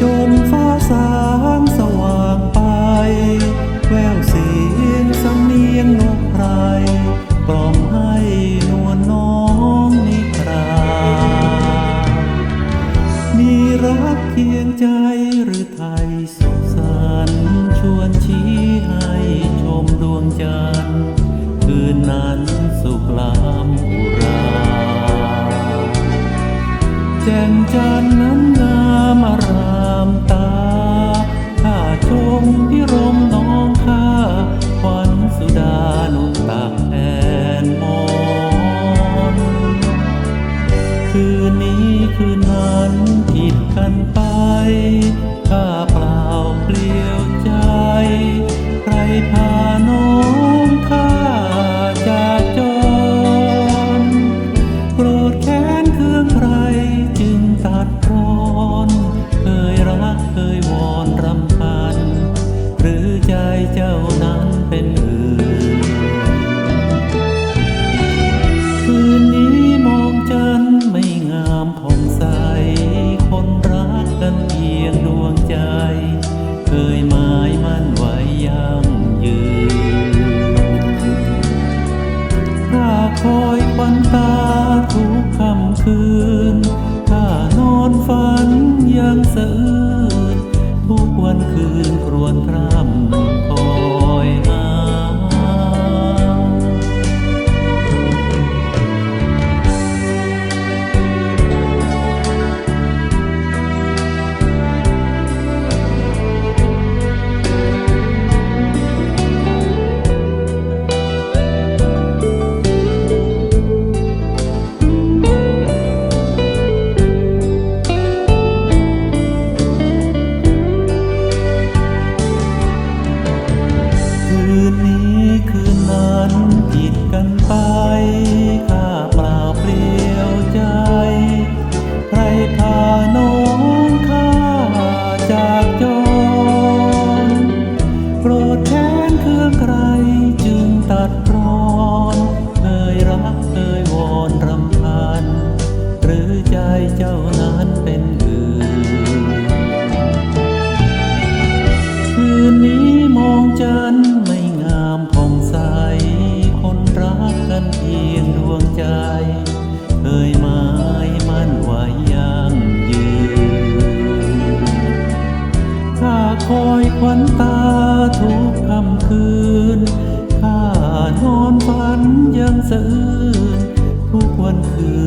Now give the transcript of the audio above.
จนฟ้าสางสว่างไป แววเสียงสำเนียงนกไพรกล่อมให้นวลน้องนิทรามีรักเคียงใจหรือไทยสุขสันชวนชี้ให้ชมดวงจันทร์คืนนั้นสุขลามอุราแจ่มจันทร์นั้น คืนนั้นผิดกันไป 시작 คืน ข้านอนฝันยังสะอื้นทุกวันคืน